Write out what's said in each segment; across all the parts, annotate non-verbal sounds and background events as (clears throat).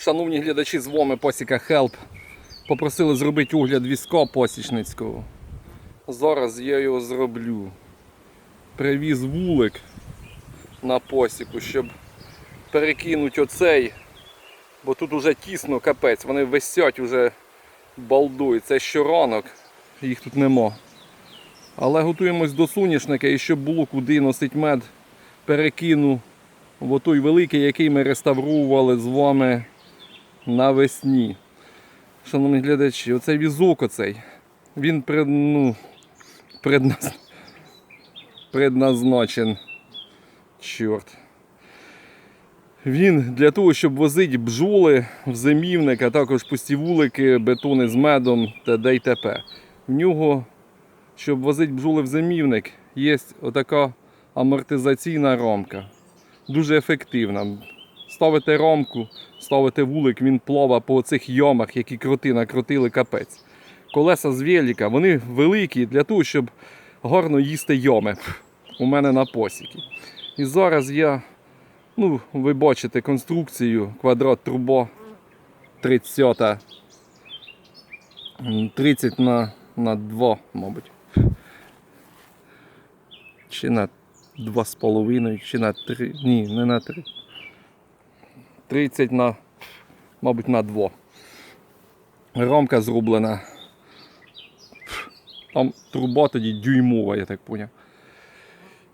Шановні глядачі з вами Посіка Хелп. Попросили зробити огляд візка посічницького. Зараз я його зроблю. Привіз вулик на посіку, щоб перекинути оцей, бо тут уже тісно капець, вони висять уже балдують. Це щоранок, їх тут нема. Але готуємось до соняшника і щоб було куди носить мед, перекину в той великий, який ми реставрували з вами навесні. Шановні глядачі, оцей візок оцей, він пред, ну, предназ... предназначен. Чорт. Він для того, щоб возити бджоли в зимівник, а також пусті вулики, бетони з медом та й т.п. В нього, щоб возити бджоли в зимівник, є отака амортизаційна рамка. Дуже ефективна. Ставите рамку, ставите вулик, він плаває по цих ямах, які кроти накрутили капець. Колеса з велика, вони великі для того, щоб гарно їсти ями у мене на посіки. І зараз я, ну, ви бачите конструкцію, квадрат труба 30, м, 30 на, на 2, мабуть. Чи на 2,5, чи на 3. Ні, не на 3. 30 на, мабуть, на 2. Рамка зроблена. Там труба тоді дюймова, я так поняв.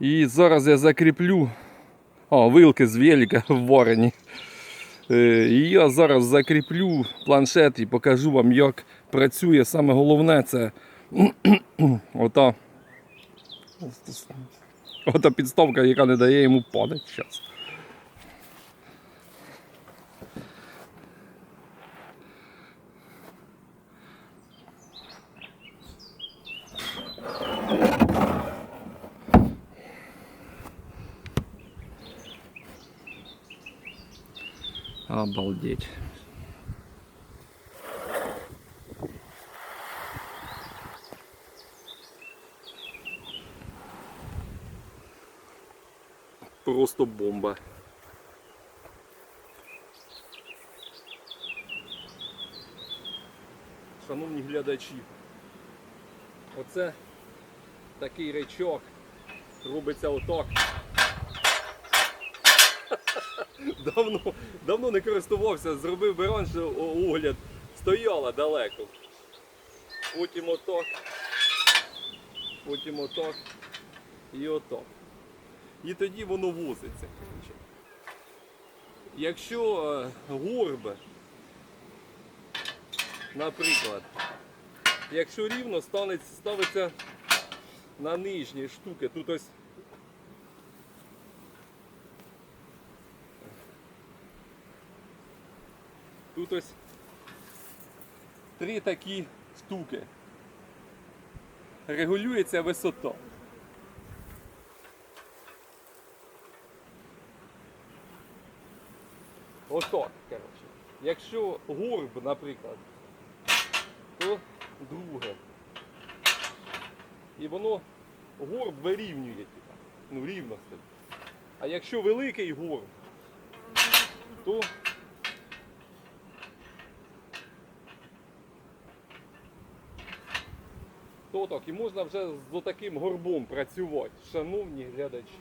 І зараз я закріплю. А, вилки з велика (laughs) варені. Е, І я зараз закріплю планшет і покажу вам, як працює. Саме головне це (clears throat) ота, ота підставка, яка не дає йому падати зараз. Обалдеть. Просто бомба. Шановні глядачі, оце такий речок робиться отак. Давно, давно не користувався, зробив би раніше огляд, стояла далеко. Потім отак, потім отак і отак. І тоді воно возиться. Якщо е, горб, наприклад, якщо рівно ставиться на нижні штуки, тут ось Тут ось три такі штуки. Регулюється висота. Отак, коротше. Якщо горб, наприклад, то друге. І воно горб вирівнює, типа. Ну, рівно стоїть. А якщо великий горб, то То і можна вже з таким горбом працювати, шановні глядачі.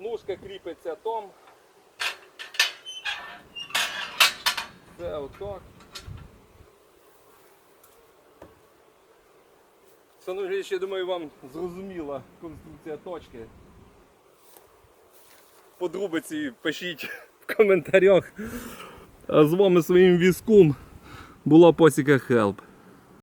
Ножка кріпиться там. Це отак. Шановні глядачі, я думаю, вам зрозуміла конструкція точки. Подробиці пишіть в коментарях. А з вами своїм візком була посіка Хелп.